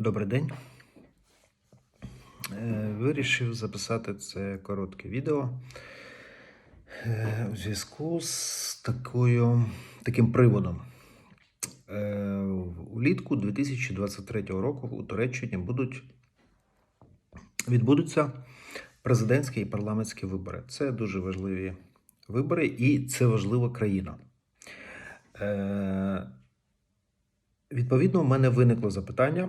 Добрий день. Е, Вирішив записати це коротке відео е, у зв'язку з такою, таким приводом. Е, Улітку 2023 року у Туреччині будуть відбудуться президентські і парламентські вибори. Це дуже важливі вибори, і це важлива країна. Відповідно, у мене виникло запитання.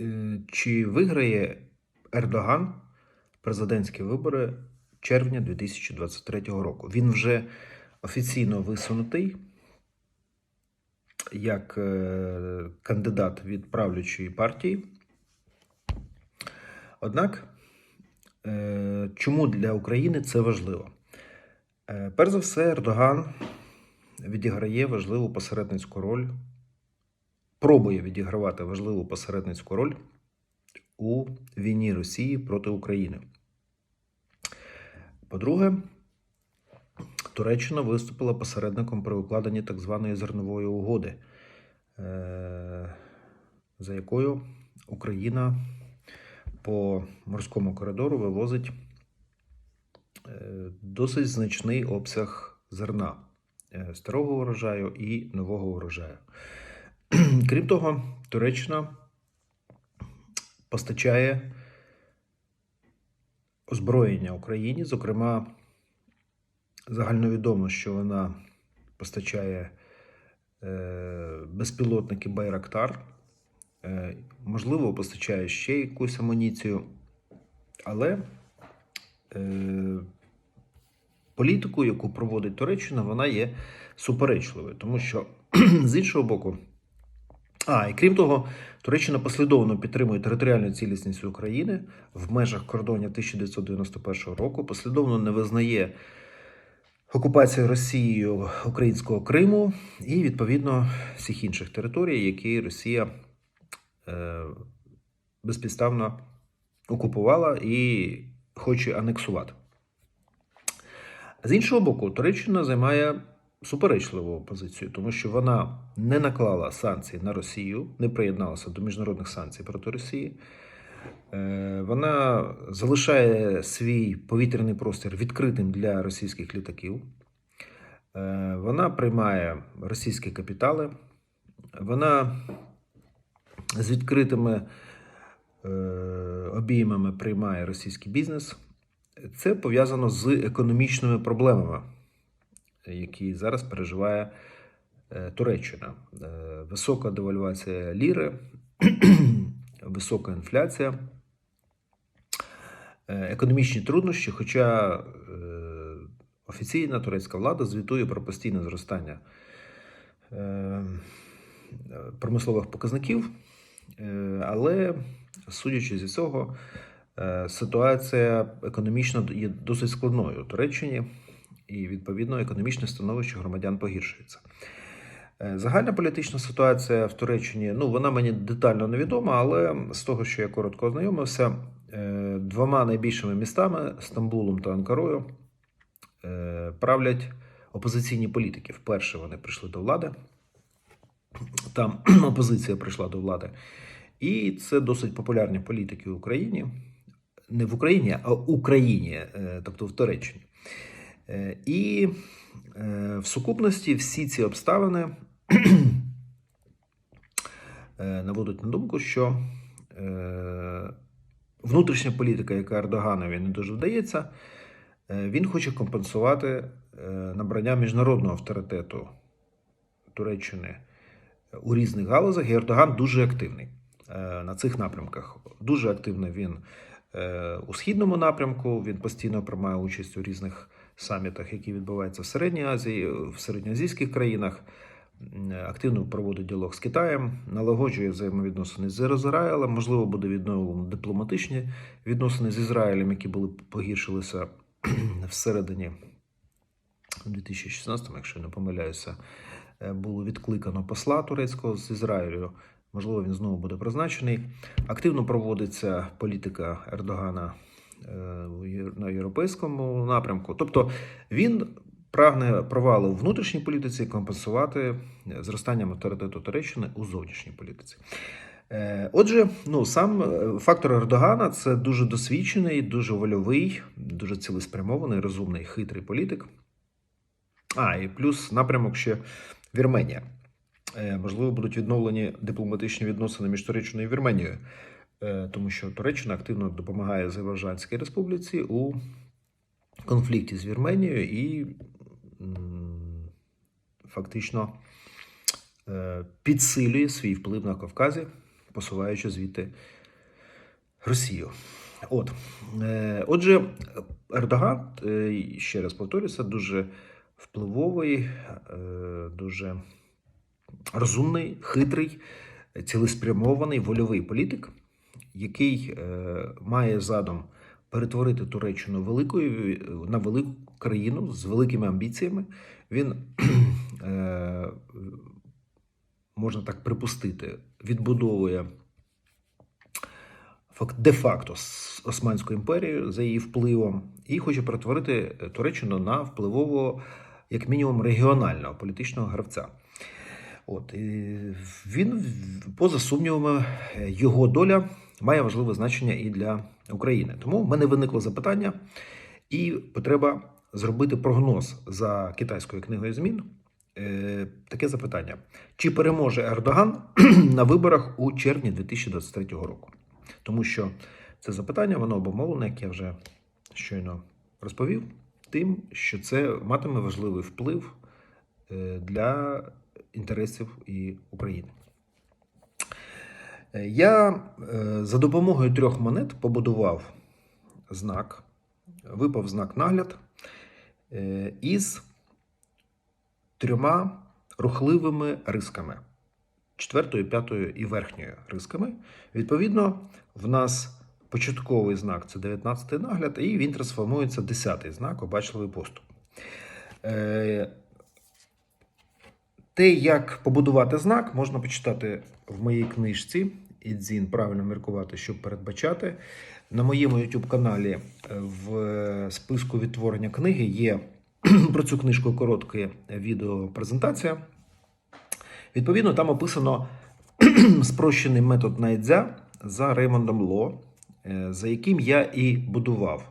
Е, Чи виграє Ердоган президентські вибори червня 2023 року? Він вже офіційно висунутий як е, кандидат від правлячої партії. Однак, е, чому для України це важливо? Перш за все, Ердоган відіграє важливу посередницьку роль, пробує відігравати важливу посередницьку роль у війні Росії проти України. По-друге, Туреччина виступила посередником при укладенні так званої зернової угоди, е, за якою Україна по морському коридору вивозить е, досить значний обсяг зерна е, старого урожаю і нового урожаю. Крім того, Туреччина постачає озброєння Україні. Зокрема, загальновідомо, що вона постачає е, безпілотники Байрактар, е, можливо, постачає ще якусь амуніцію, але е, політику, яку проводить Туреччина, вона є суперечливою, тому що з іншого боку. А, і крім того, Туреччина послідовно підтримує територіальну цілісність України в межах кордонів 1991 року, послідовно не визнає окупацію Росією українського Криму і, відповідно, всіх інших територій, які Росія е, безпідставно окупувала і хоче анексувати. З іншого боку, Туреччина займає суперечливу позицію, тому що вона не наклала санкцій на Росію, не приєдналася до міжнародних санкцій проти Росії. Е, Вона залишає свій повітряний простір відкритим для російських літаків. Е, Вона приймає російські капітали. Вона з відкритими е, обіймами приймає російський бізнес. Це пов'язано з економічними проблемами, які зараз переживає е, Туреччина. Е, Висока девальвація ліри, висока інфляція, е, економічні труднощі, хоча офіційна турецька влада звітує про постійне зростання промислових показників, але судячи зі цього, ситуація економічно є досить складною у Туреччині, і відповідно економічне становище громадян погіршується. Е, Загальна політична ситуація в Туреччині, ну вона мені детально невідома, але з того, що я коротко ознайомився, е, двома найбільшими містами Стамбулом та Анкарою е, правлять опозиційні політики. Вперше вони прийшли до влади. Там опозиція прийшла до влади. І це досить популярні політики в Україні. Не в Україні, а в Україні, тобто в Туреччині. Е, І е, в сукупності всі ці обставини е, наводять на думку, що внутрішня політика, яка Ердоганові не дуже вдається, він хоче компенсувати набрання міжнародного авторитету Туреччини у різних галузях. І Ердоган дуже активний на цих напрямках. Дуже активний він у східному напрямку. Він постійно приймає участь у різних самітах, які відбуваються в Середній Азії, в середньоазійських країнах. Активно проводить діалог з Китаєм, налагоджує взаємовідносини з Ізраїлем. Можливо, буде відновлено дипломатичні відносини з Ізраїлем, які були погіршилися всередині 2016, якщо не помиляюся, е, було відкликано посла турецького з Ізраїлю. Можливо, він знову буде призначений. Активно проводиться політика Ердогана на європейському напрямку. Тобто він прагне провали у внутрішній політиці компенсувати зростанням авторитету Туреччини у зовнішній політиці. Е, Отже, ну сам е, фактор Ердогана це дуже досвідчений, дуже вольовий, дуже цілеспрямований, розумний, хитрий політик. А, і плюс напрямок ще Вірменія. Е, Можливо, будуть відновлені дипломатичні відносини між Туреччиною і Вірменією, е, тому що Туреччина активно допомагає Азербайджанській республіці у конфлікті з Вірменією і фактично е, підсилює свій вплив на Кавказі, посуваючи звідти Росію. От. Е, Отже, Ердоган, е, ще раз повторюся, дуже впливовий, е, дуже розумний, хитрий, цілеспрямований, вольовий політик, який е, має задум перетворити Туреччину великою на велику країну з великими амбіціями. Він е, можна так припустити, відбудовує де-факто з Османську імперію за її впливом і хоче перетворити Туреччину на впливового, як мінімум, регіонального політичного гравця. От, і він, поза сумнівами, його доля має важливе значення і для України. Тому в мене виникло запитання і потреба зробити прогноз за китайською книгою змін. Е, Таке запитання: чи переможе Ердоган на виборах у червні 2023 року? Тому що це запитання, воно обумовлене, як я вже щойно розповів, тим, що це матиме важливий вплив е, для інтересів і України. Е, Я е, за допомогою трьох монет побудував знак, випав знак нагляд е, із трьома рухливими рисками четвертою, п'ятою і верхньою рисками. Відповідно, в нас початковий знак це 19-й нагляд, і він трансформується в 10-й знак обачливий поступ. Е, Те, як побудувати знак, можна почитати в моїй книжці Ідзін правильно міркувати, щоб передбачати. На моєму YouTube каналі в списку відтворення книги є про цю книжку коротке відеопрезентація. Відповідно, там описано спрощений метод найдзя за Реймондом Ло, е, за яким я і будував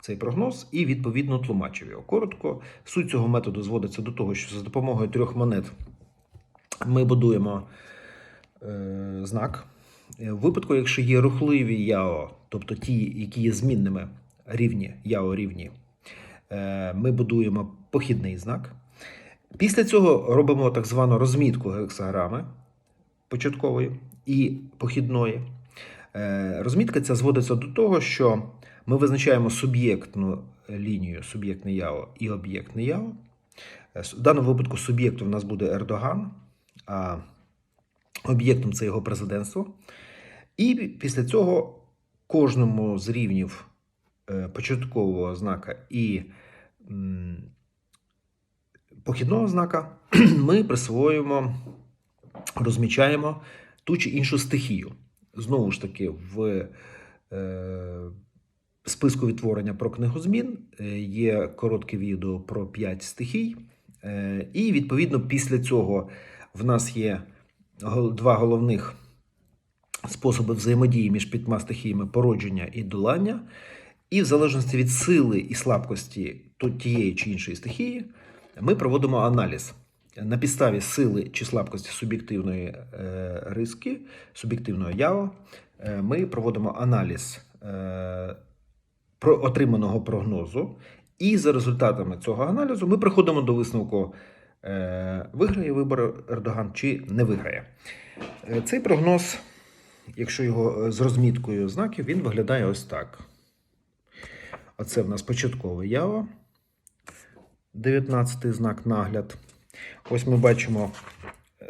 цей прогноз, і відповідно тлумачив його. Коротко, суть цього методу зводиться до того, що за допомогою трьох монет ми будуємо е, знак. Е, В випадку, якщо є рухливі яо, тобто ті, які є змінними рівні, яо рівні, е, ми будуємо похідний знак. Після цього робимо так звану розмітку гексаграми початкової і похідної. Е, Розмітка ця зводиться до того, що ми визначаємо суб'єктну лінію, суб'єктне яо і об'єктне яо. Е, В даному випадку суб'єктом у нас буде Ердоган, об'єктом це його президентство. І після цього кожному з рівнів е, початкового знака і похідного знака ми присвоюємо, розмічаємо ту чи іншу стихію. Знову ж таки, в е, списку відтворення про книгу змін е, є коротке відео про 5 стихій. І відповідно після цього в нас є два головних способи взаємодії між п'ятьма стихіями породження і долання. І в залежності від сили і слабкості тієї чи іншої стихії, ми проводимо аналіз. На підставі сили чи слабкості суб'єктивної е, риски, суб'єктивного ява, е, ми проводимо аналіз е, отриманого прогнозу. І за результатами цього аналізу ми приходимо до висновку, виграє вибори Ердоган чи не виграє. Е, Цей прогноз, якщо його е, з розміткою знаків, він виглядає ось так. Оце в нас початкове ява, 19-й знак нагляд. Ось ми бачимо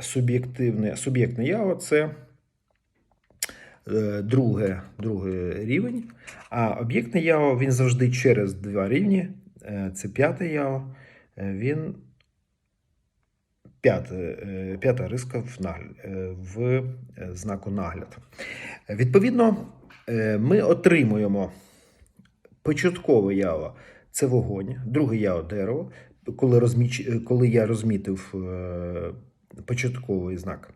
суб'єктивне, суб'єктне яво це е, друге, другий рівень. А об'єктне яво він завжди через два рівні. Е, Це п'яте яво. Е, Він п'яте, е, п'ята риска в, нагля- е, в е, знаку нагляд. Відповідно, ми отримуємо початкове яво це вогонь, друге яво дерево, коли, розміч... коли я розмітив початковий знак.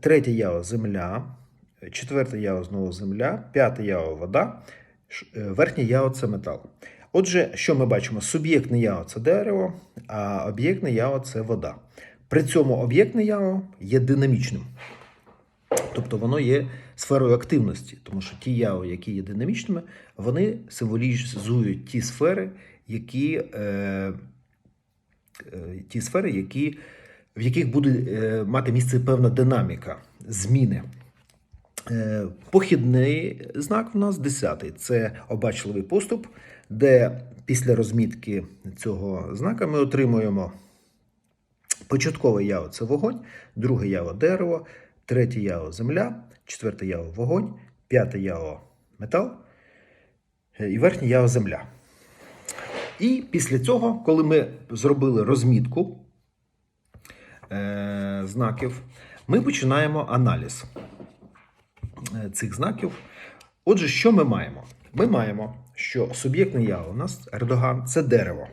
Третє яо земля, четверте яо знову земля, п'яте яо вода, верхнє яо це метал. Отже, що ми бачимо? Суб'єктне яо це дерево, а об'єктне яо це вода. При цьому об'єктне яо є динамічним. Тобто воно є сферою активності, тому що ті яо, які є динамічними, вони символізують ті сфери, які, е, е, ті сфери, які, в яких буде е, мати місце певна динаміка, зміни. Е, Похідний знак в нас 10 це обачливий поступ, де після розмітки цього знака ми отримуємо початкове яо це вогонь, друге яо дерево, третє яо земля, четверте яо вогонь, п'яте яо метал е, і верхнє яо земля. І після цього, коли ми зробили розмітку е, знаків, ми починаємо аналіз е, цих знаків. Отже, що ми маємо? Ми маємо, що суб'єктне я у нас Ердоган це дерево.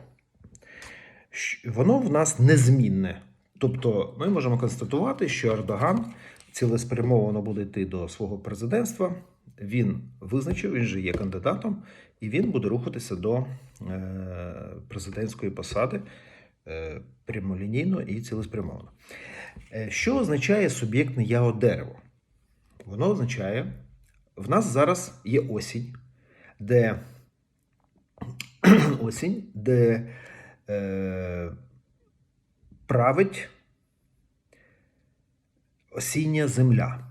Воно в нас незмінне. Тобто ми можемо констатувати, що Ердоган цілеспрямовано буде йти до свого президентства. Він визначив, він же є кандидатом, і він буде рухатися до е, президентської посади е, прямолінійно і цілеспрямовано. Е, Що означає суб'єктне яо дерево? Воно означає, в нас зараз є осінь, де осінь, де е, править осіння земля.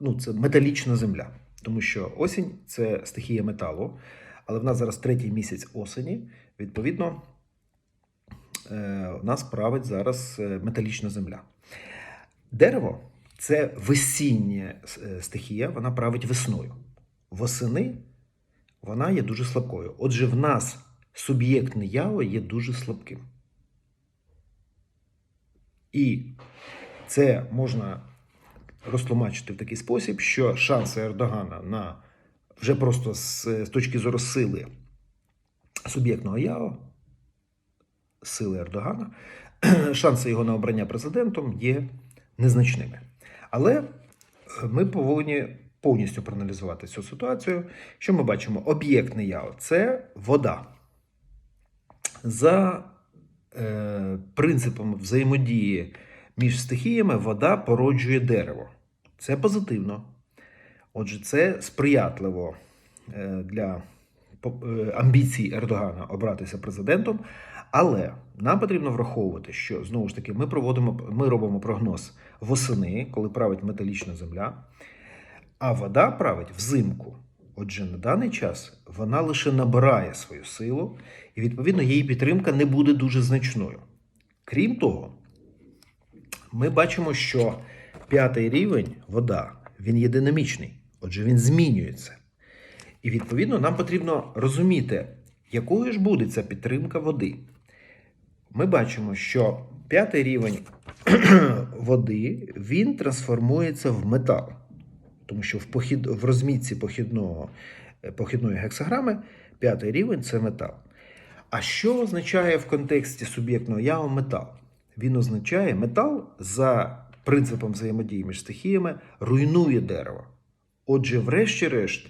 Ну, це металічна земля. Тому що осінь це стихія металу, але в нас зараз третій місяць осені. Відповідно, е, у нас править зараз е, металічна земля. Дерево це весіння е, стихія, вона править весною. Восени вона є дуже слабкою. Отже, в нас суб'єктне яво є дуже слабким. І це можна розтлумачити в такий спосіб, що шанси Ердогана на вже просто з, з точки зору сили суб'єктного яво, сили Ердогана, шанси його на обрання президентом є незначними. Але е, ми повинні повністю проаналізувати цю ситуацію. Що ми бачимо? Об'єктне яво це вода. За е, принципом взаємодії між стихіями вода породжує дерево. Це позитивно. Отже, це сприятливо е, для е, амбіцій Ердогана обратися президентом. Але нам потрібно враховувати, що знову ж таки ми проводимо, ми робимо прогноз восени, коли править металічна земля, а вода править взимку. Отже, на даний час вона лише набирає свою силу, і відповідно її підтримка не буде дуже значною. Крім того, ми бачимо, що п'ятий рівень вода він є динамічний, отже, він змінюється. І відповідно нам потрібно розуміти, якою ж буде ця підтримка води. Ми бачимо, що п'ятий рівень води він трансформується в метал, тому що в, похід, в розмітці похідного, е, похідної гексаграми п'ятий рівень це метал. А що означає в контексті суб'єктного яву метал? Він означає, метал за принципом взаємодії між стихіями руйнує дерево. Отже, врешті-решт,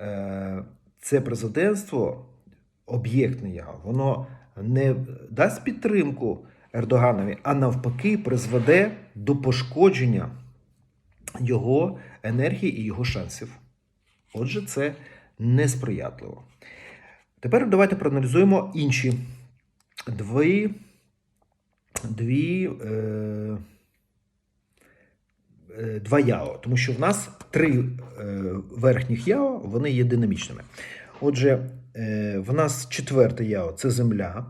е, це президентство об'єктне яво, воно не дасть підтримку Ердоганові, а навпаки, призведе до пошкодження його енергії і його шансів. Отже, це несприятливо. Тепер давайте проаналізуємо інші дві, дві е, е, два яо, тому що в нас три е, верхніх яо, вони є динамічними. Отже, е, в нас четверте яо це земля.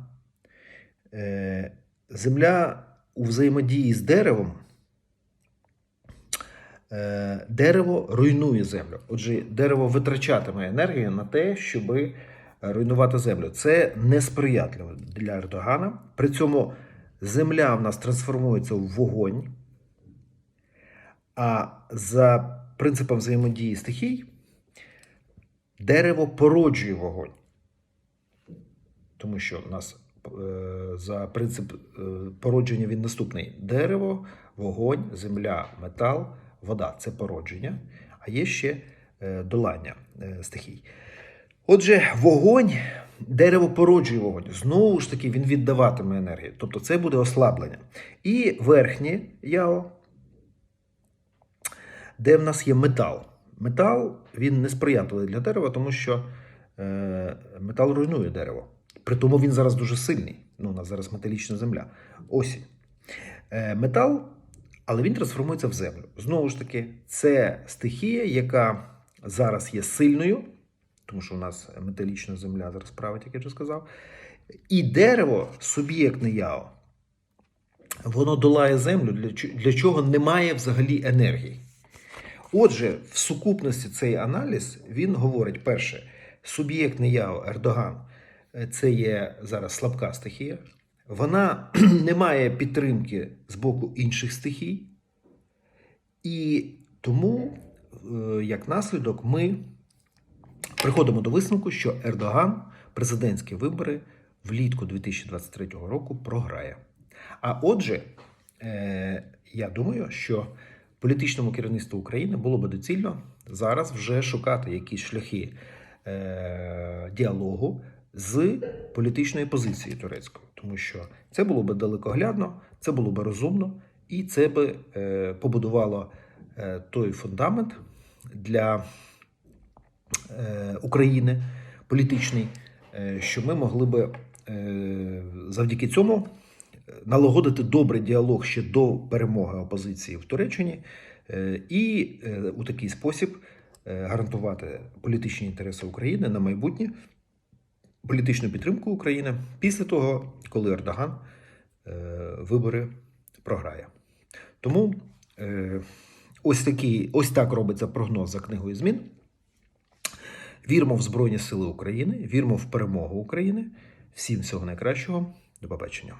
Е, земля у взаємодії з деревом. Е, дерево руйнує землю. Отже, дерево витрачатиме енергію на те, щоб руйнувати землю. Це несприятливо для Ердогана. При цьому земля в нас трансформується в вогонь. А за принципом взаємодії стихій, дерево породжує вогонь. тому що у нас е, за принцип е, породження він наступний: дерево, вогонь, земля, метал, вода це породження, а є ще е, долання е, стихій. Отже, вогонь, дерево породжує вогонь. Знову ж таки, він віддаватиме енергію. Тобто це буде ослаблення. І верхнє яо, де в нас є метал. Метал він несприятливий для дерева, тому що е, метал руйнує дерево. При тому він зараз дуже сильний. Ну, у нас зараз металічна земля. Осінь. Е, метал, але він трансформується в землю. Знову ж таки, це стихія, яка зараз є сильною, тому що у нас металічна земля зараз править, як я вже сказав. І дерево, суб'єктне яо, воно долає землю, для, чого немає взагалі енергії. Отже, в сукупності цей аналіз він говорить: перше, суб'єктний яо Ердоган е, це є зараз слабка стихія. Вона не має підтримки з боку інших стихій, і тому, е, як наслідок, ми приходимо до висновку, що Ердоган президентські вибори влітку 2023 року програє. А отже, е, я думаю, що політичному керівництву України було би доцільно зараз вже шукати якісь шляхи е, діалогу з політичної позиції турецької, тому що це було би далекоглядно, це було би розумно, і це би е, побудувало е, той фундамент для е, України політичний, що ми могли би завдяки цьому налагодити добрий діалог ще до перемоги опозиції в Туреччині і у такий спосіб гарантувати політичні інтереси України на майбутнє, політичну підтримку України після того, коли Ердоган е, вибори програє. Тому е, ось, такі, ось так робиться прогноз за книгою змін. Віримо в Збройні Сили України, віримо в перемогу України. Всім всього найкращого. До побачення.